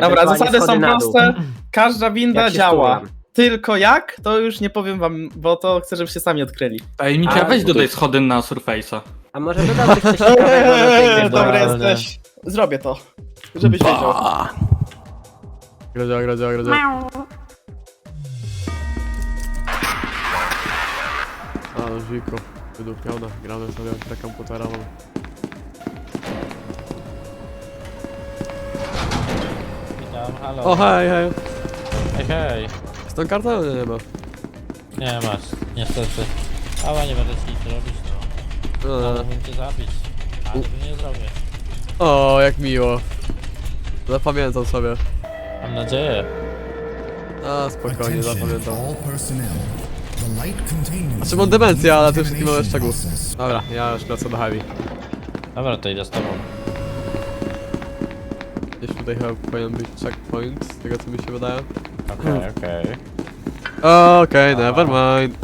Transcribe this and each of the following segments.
Dobra, zasady są proste. Każda winda Jak się działa. stulam. Tylko jak, to już nie powiem wam, bo to chcę, żebyście sami odkryli. Tajemnicza, A, weź to- dodaj schody na Surface'a. A może dodałbyś coś ciekawego na tej? Dobry Dobra. jesteś. Zrobię to. Żebyś wiedział. Gradzia, gradzia, gradzia. A, no Wiko. Wydupiona, gramy sobie na komputera mam. Halo. O, hej, hej. Hej, hej. Z tą kartą nie ma. Nie masz, niestety. Ale nie będę ci nic robić, no. No. Mógłbym cię zabić. Ale tego nie zrobię. O, jak miło. Zapamiętam sobie. Mam nadzieję. A, spokojnie, zapamiętam. Znaczy mam demencję, ale to już taki mały szczegół. Dobra, ja już lecę do heavy. Dobra, to idę z tobą. Gdzieś tutaj chyba powinien być checkpoint, z tego co mi się wydaje. Okej, okej. Okej, never mind.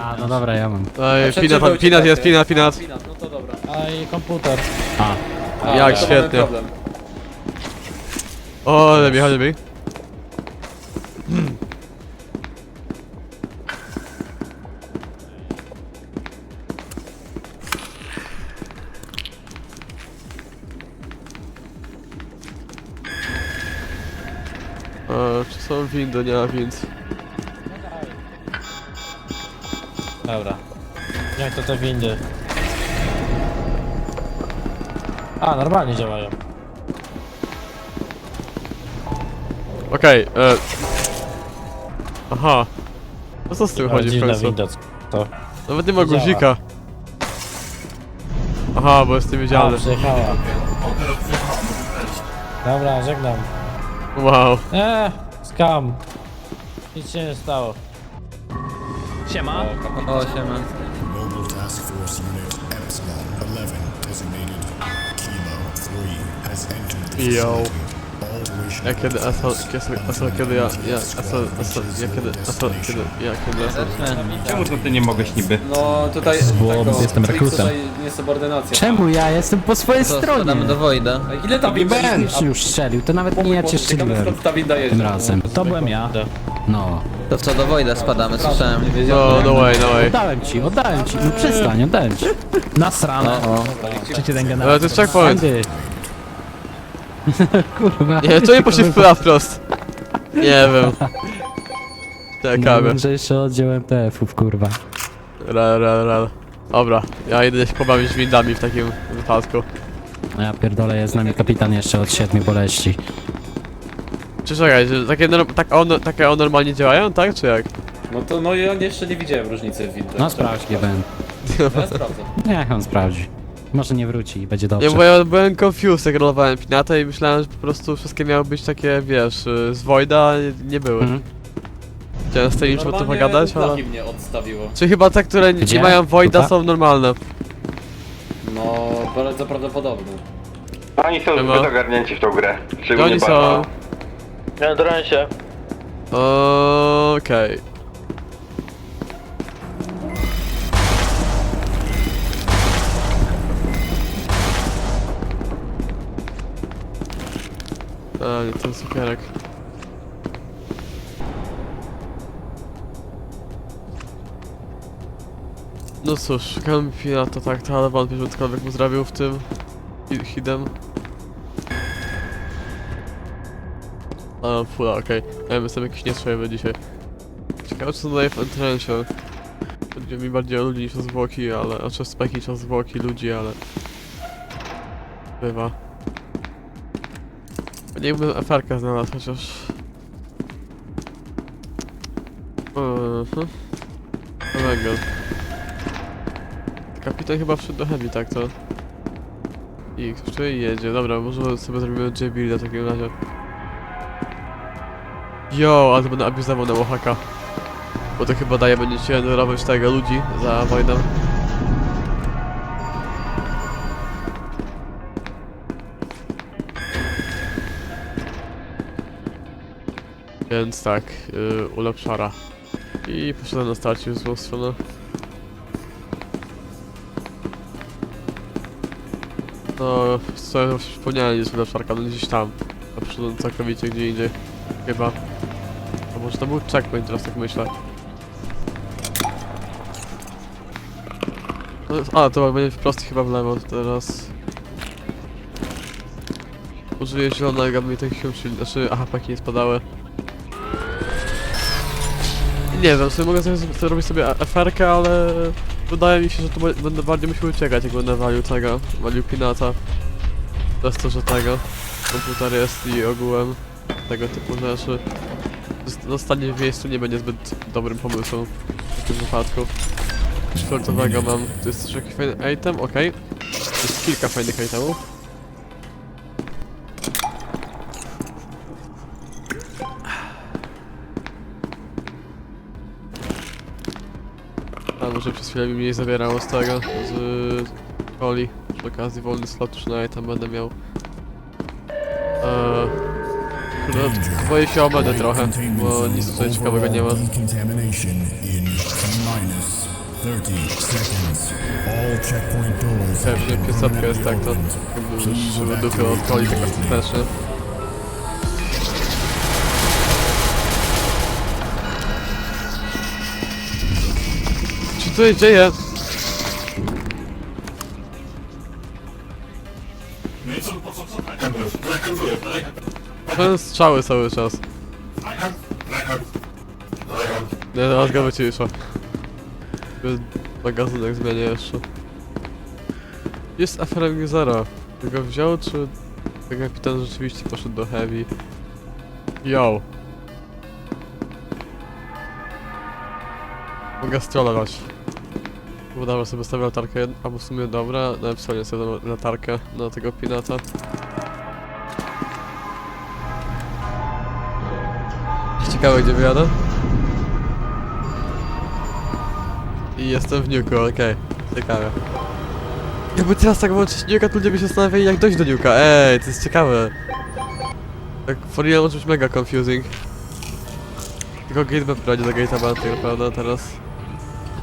A, no dobra, ja mam. Ej, pinat, pinat jest, pinat, pinat. No to dobra. A i komputer. A, Jak to mamy świetnie. problem. O, lepiej, chodź lepiej. Są windy? Nie ma wind. Dobra. Jak to te windy? A, normalnie działają. Okej, e... Aha. No co z tym chodzi w dziwna końcu? winda. To. Nawet nie ma Działa. guzika. Aha, bo jestem A, widzialny. przyjechała. Dobra, żegnam. Wow. Eee, skam. Nic się nie stało. Siema. O, siema. Mobile Task Force Unit Epsilon 11 designated Kilo 3 has entered the Yo. facility. Ja kiedy asal, kiedy asal, kiedy ja, ja, asal, asal, ja kiedy, asal, kiedy, ja kiedy asal. Czemu to ty nie mogłeś niby? No tutaj Bo tego, jestem trik rekrutem. tutaj niesubordynacja. Czemu ja jestem po swojej stronie? Wojda. A ile tam winda Będziesz już strzelił, to nawet nie ja cię strzeliłem skąd ta winda tym razem. To byłem ja. No. To co, do Wojda spadamy, słyszałem. No, no way, no way. Oddałem ci, oddałem ci. No przestań, oddałem ci. Nasrane. O, o. Trzeci rękę Ale to jest checkpoint. Kurwa. Nie, to nie poszli w wprost. Nie wiem. No, że jeszcze oddział MTF-ów, kurwa. Ra, ra, ra. Dobra, ja idę się pobawić windami w takim wypadku. No ja pierdolę, jest z nami kapitan jeszcze od siedmiu boleści. Czy czekaj, że takie, norm, tak on, takie on normalnie działają, tak? Czy jak? No to no ja jeszcze nie widziałem różnicy w windach. No sprawdź, GBN. Ja sprawdzę. Niech on sprawdzi. Może nie wróci i będzie dobrze. Nie, bo ja byłem confused jak rolowałem pinatę i myślałem, że po prostu wszystkie miały być takie, wiesz, y, z Voida, nie, nie były. Mhm. Chciałem z tym o tym Normalnie pogadać, ale... flagi mnie odstawiło. Czy chyba te, które nie Gdzie? mają Voida Tutaj? są normalne? No bardzo prawdopodobne. Oni są Siema. zbyt ogarnięci w tą grę. Szczególnie oni są? Barba. Na dronsie. Okej. Nie, to cukierek. No cóż, szukałem pirata tak, to, ale wątpię, że cokolwiek mu zrobił w tym hi- hidem. A, fula, okej. Ja jestem jakiś nieswojowy dzisiaj. Ciekawe co daje w entrencie. Będzie mi bardziej o ludzi niż o zwłoki, ale... Znaczy speki niż o zwłoki ludzi, ale... Bywa. Nie bym aferkę znalazł chociaż... Mhm. Kolego. Kapitan chyba wszedł do heavy, tak to? I który jedzie? Dobra, może sobie zrobimy J-Builda w takim razie. Jo, ale to będę abuzował na Oaxaca. Bo to chyba daje, będziecie robić tego ludzi za wojną. Więc tak, yy, ulepszara. I poszedłem na starcie w złą stronę. No, co wspomniałem, jest lepsza no gdzieś tam. A poszedłem całkowicie gdzie indziej. Chyba. A może to był checkpoint, teraz tak myślę. No, A, to będzie wprost chyba w lewo teraz. Użyję zielonego, mi tak się uczyli. Znaczy, aha, paki nie spadały. Nie wiem, sobie mogę sobie zrobić sobie aferkę, ale wydaje mi się, że be- będę bardziej musiał uciekać, jak będę walił tego, walił pinata. Przez to, że tego komputer jest i ogółem tego typu rzeczy. Zost- Zostanie w miejscu nie będzie zbyt dobrym pomysłem w tym wypadku. Czwartowego mam, to jest też jakiś fajny item, okej. Jest kilka fajnych itemów. A może przez chwilę mi mniej zabierało z tego, z coli. Przy okazji wolny slot na item będę miał. Eee, kurde, boję się o medę trochę, bo nic tutaj ciekawego nie ma. Decontamination in T-minus 30 seconds. All checkpoint doors have Pewnie piosenka jest tak, to jakby już dupy od coli tak ostatecznie. Co się dzieje? Ten strzały cały czas. Nie, teraz go wycisza. Magazynek zmienię jeszcze. Jest afera Zero. Ty go wziął, czy ten kapitan rzeczywiście poszedł do Heavy? Yo. Mogę strollować. Udało sobie stawię latarkę, albo w sumie dobra, napisałem sobie latarkę na tego pinata. Ciekawe gdzie wyjadę? I jestem w Nuku, okej. Ciekawe. Jakby teraz tak włączyć Nuka, to ludzie by się zastanawiali jak dojść do Nuka. Ej, to jest ciekawe. Tak, for real może być mega confusing. Tylko gateway prowadzi do gate'a Banty, prawda, teraz?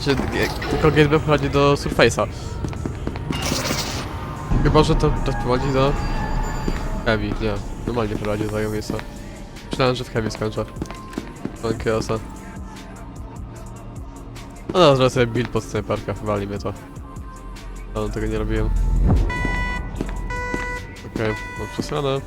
Znaczy, g- tylko gateway prowadzi do Surface'a. Chyba, że to, to prowadzi do... Heavy, nie. Normalnie prowadzi do tego miejsca. Myślałem, że w Heavy skończę. Pan Chaosa. No dobra, sobie build pod snajperka, wywali mnie to. Ale tego nie robiłem. Okej, mam przesranę.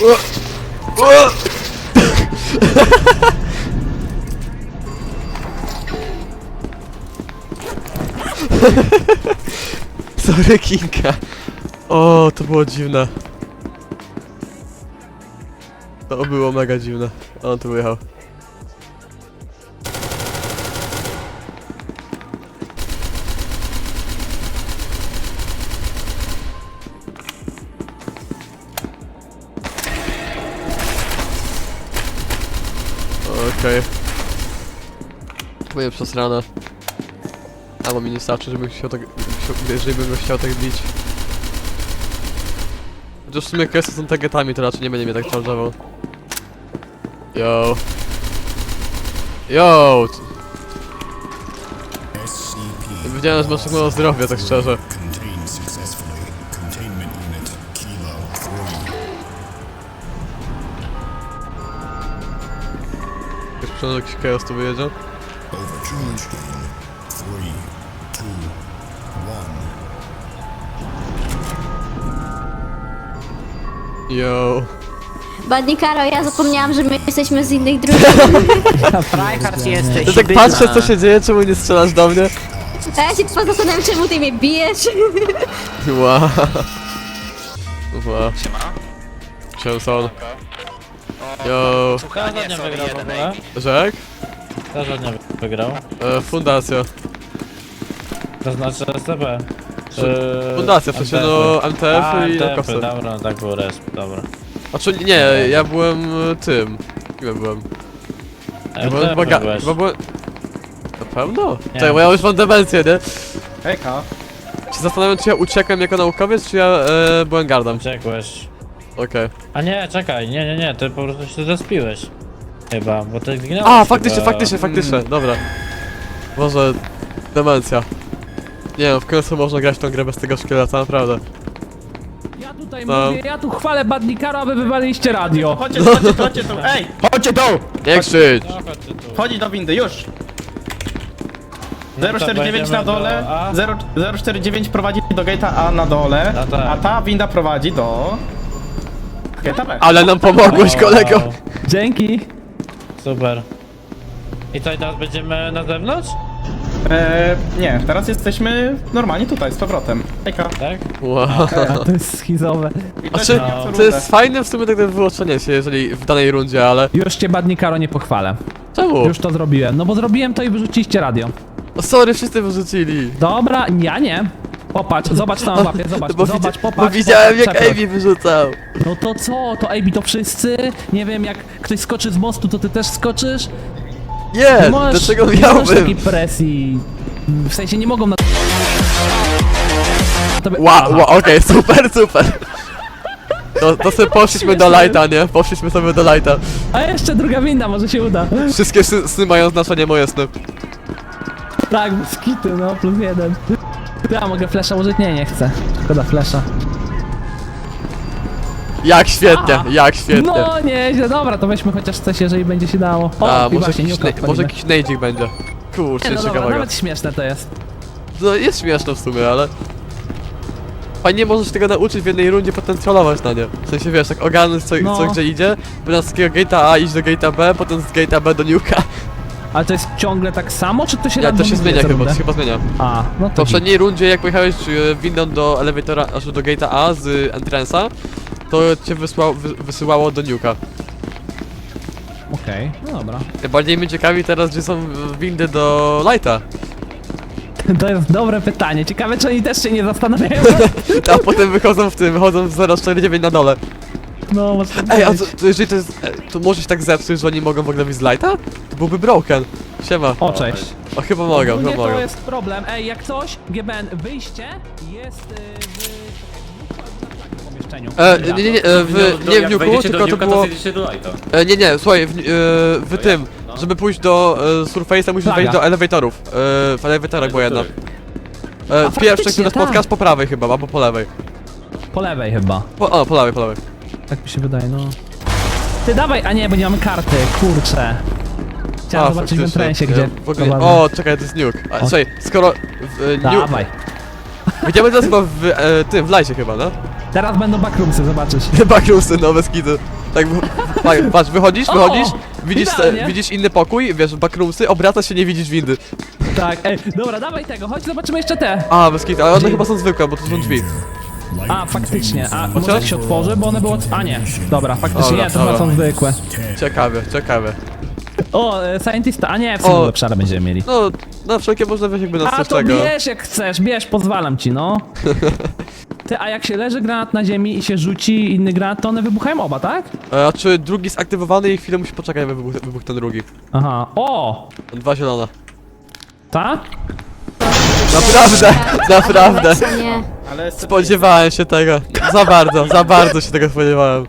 Sorry, Kinka. O, to było dziwne. To było mega dziwne. On tu wyjechał. Moje przesrane. A bo mi nie starczy, żebym chciał tak... Jeżeli bym chciał tak bić. Chociaż w sumie kwestie są targetami, to raczej nie będzie mnie tak charge'ował. Yo. Yo! Nie wiedziałem, że masz tak mało zdrowia, tak szczerze. Contained successfully. Containment unit Kilo 3. Już przynajmniej jakiś chaos tu wyjedzie. Overcharge in 3, 2, 1. Yo. Badnikaro, ja zapomniałam, że my jesteśmy z innych drużyn. Tryhard jesteś. Ty tak patrzę co się dzieje, czemu nie strzelasz do mnie? A ja się tylko zastanawiam, czemu ty mnie bijesz. Wow. Wow. Siemson. Yo. Wygrał w ogóle? Rzek? Ostatnio wygrał? E, fundacja. To znaczy SCP. Fundacja, w sensie no MTF A, i MTF, Nakosem. dobra, tak był resp, dobra. Znaczy nie, ja byłem e, tym. Kim ja byłem? Ja byłem MTF chyba, ga- byłeś. chyba byłem... Pewno? Nie. Czekaj, bo ja już mam demencję, nie? Hejka. Się zastanawiam, czy ja uciekłem jako naukowiec, czy ja e, byłem gardem. Uciekłeś. Okej. A nie, czekaj, nie, nie, nie, ty po prostu się zespiłeś. Chyba, bo ty zginąłeś A, chyba. faktycznie, faktycznie, faktycznie, dobra. Może... Demencja. Nie no, w końcu można grać w tą grę bez tego szkieleta, naprawdę. Ja tutaj No. mówię, ja tu chwalę Badnikaro, a wy wywaliliście radio. Chodźcie, chodźcie, chodźcie tu. Ej, chodźcie tu. Nie krzycz! No. Wchodzi do windy, już. No to 049 na będziemy dole, do A. 0, 049 prowadzi do gate'a A na dole, No tak. a ta winda prowadzi do... Gate'a B. Ale nam pomogłeś, kolego! Dzięki. Super. I co, i teraz będziemy na zewnątrz? Eee, nie, teraz jesteśmy normalnie tutaj, z powrotem. Hejka. Tak? Wow. A to jest schizowe. I A to czy jest No. to jest fajne w sumie tak wyłączenie się, jeżeli w danej rundzie, ale... Już cię Badnikaro nie pochwalę. Czemu? Już to zrobiłem. No bo zrobiłem to i wyrzuciliście radio. O, sorry, wszyscy wyrzucili. Dobra, ja nie. Popatrz, zobacz na mapie, zobacz, Bo, zobacz, widzi- popatrz. bo widziałem popatrz, jak przeproś. Amy wyrzucał. No to co? To AB to wszyscy? Nie wiem, jak ktoś skoczy z mostu, to ty też skoczysz? Nie, możesz- dlaczego nie możesz takiej presji. W sensie nie mogą na... Tobie... Wow, wow, okej, super, super. To, to sobie poszliśmy do lighta, nie? Poszliśmy sobie do lighta. A jeszcze druga winda, może się uda. Wszystkie sny, sny mają znaczenie moje sny. Tak, skity, no, plus jeden. Ja mogę flesza użyć? Nie, nie chcę. Szkoda flesza. Jak świetnie, Aha. jak świetnie. No, nieźle, dobra, to weźmy chociaż coś, jeżeli będzie się dało. O, A, i może właśnie, jakiś, nie ne- może jakiś nejdzik będzie. Kurczę, Nie, no dobra, ciekawego. nawet śmieszne to jest. No jest śmieszne w sumie, ale... Fajnie możesz tego nauczyć w jednej rundzie, potem trollować na nie. W sensie wiesz, tak ogarnąć co, No. co gdzie idzie, by z takiego gate'a A iść do gate'a B, potem z gate'a B do Nuka. Ale to jest ciągle tak samo, czy to się Nie, to się zmienia chyba, to się chyba zmienia. A, no W to git. poprzedniej rundzie, jak pojechałeś e, windą do elevatora, znaczy do gate'a A z y, entrance'a, to cię wysła, wy, wysyłało do Nuka. Okej, no dobra. Bardziej mnie ciekawi teraz, gdzie są windy do Lighta. To jest dobre pytanie. Ciekawe, czy oni też się nie zastanawiają. A potem wychodzą w tym, wychodzą w 049 na dole. No, może tak Ej, a być. to, to jeżeli to jest, e, to możesz tak zepsuć, że oni mogą w ogóle wyjść z Lighta? To byłby broken. Siema. O, cześć. O, chyba Ogólnie chyba to mogą. jest problem. Ej, jak coś, GBN, wyjście jest y, w... w pomieszczeniu. E, nie, nie, nie, e, w, No, nie w tylko to było... to zjedziecie do Lighta. E, nie, nie, słuchaj, w, e, w tym, no. żeby pójść do e, Surface'a musisz Plaga. wejść do elevatorów. E, w elevatorach była jedna. E, pierwsze, faktycznie, które spotkasz tak. po prawej chyba, albo po lewej. Po lewej chyba. Po, o, po lewej, po lewej. Tak mi się wydaje, no. Ty dawaj, a nie, bo nie mamy karty, kurczę. Chciałem A, zobaczyć w faktycznie. Ja gdzie... w ogóle, o, czekaj, to jest nuke. A, O. słuchaj, skoro... W, e, nuke, Dawaj. Będziemy teraz chyba w e, tym, w lajcie chyba, no? Teraz będą backroomsy, zobaczysz. Backroomsy, nowe skity. Tak, pa- patrz, wychodzisz, O, wychodzisz, widzisz, idealnie. e, widzisz inny pokój, wiesz, backroomsy, obracasz się, nie widzisz windy. Tak, ej, dobra, dawaj tego, chodź zobaczymy jeszcze te. A, bez kitu, ale one chyba są zwykłe, bo to są drzwi. A, faktycznie, a może jak się otworzy, bo one było... A nie, dobra, faktycznie Dobra, nie, to chyba dobra. są zwykłe. Ciekawe, ciekawe. O, e, Scientista, a nie, w sumie O. obszary będziemy mieli. No, na wszelkie można wziąć jakby na A to bierz jak chcesz, bierz, pozwalam ci, no. Ty, a jak się leży granat na ziemi i się rzuci inny granat, to one wybuchają oba, tak? E, A czy drugi jest aktywowany i chwilę musi poczekać, aby wybuch, wybuch ten drugi. Aha, o! Dwa zielone. Ta? Naprawdę, naprawdę. Nie. Ale Spodziewałem się tego. Za bardzo, za bardzo się tego spodziewałem.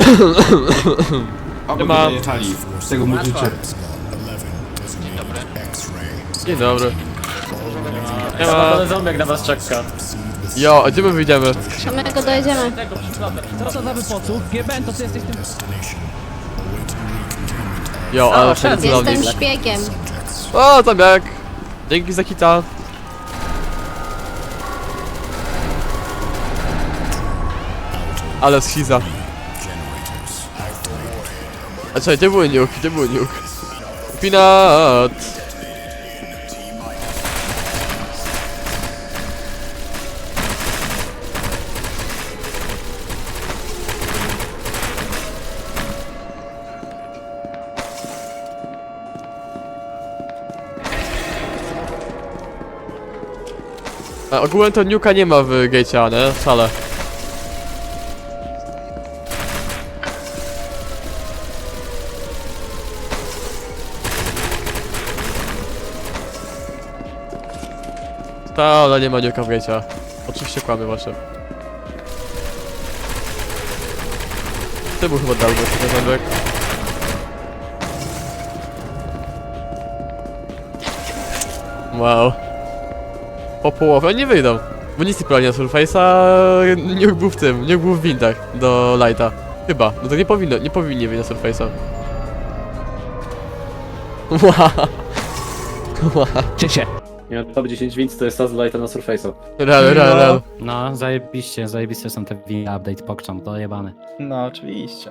Dojechali. Z tego mówicie. Dzień dobry. Nie ma. Ale zombie na was czeka. Jo, a gdzie my wyjdziemy? Samego dojedziemy. Co to za wypocuch? GBN, to ty jesteś tym... Jo, ale cudownie. Jestem szpiegiem. O, tam jak. Dzięki za kita. Ale schiza. A czekaj, gdzie był nuke? Gdzie był nuke? Pinat! A ogółem to nuka nie ma w gatecie, A, nie? Wcale. Ta, ale nie ma niuka w gate'a. Oczywiście kłamy wasze. Ty był chyba dał ten zębek. Wow. Po połowie, oni wyjdą. Bo nic nie planie na Surface'a, niech był w tym, niech był w windach do Lighta. Chyba, no to nie powinno, nie powinni wyjść na Surface'a. Wow. Wow. Ciecie. Nie, top 10 winc to jest ta z lighta na Surface'a. Real, real, real. No, zajebiście, zajebiście są te update pokczam, to jebane. No oczywiście.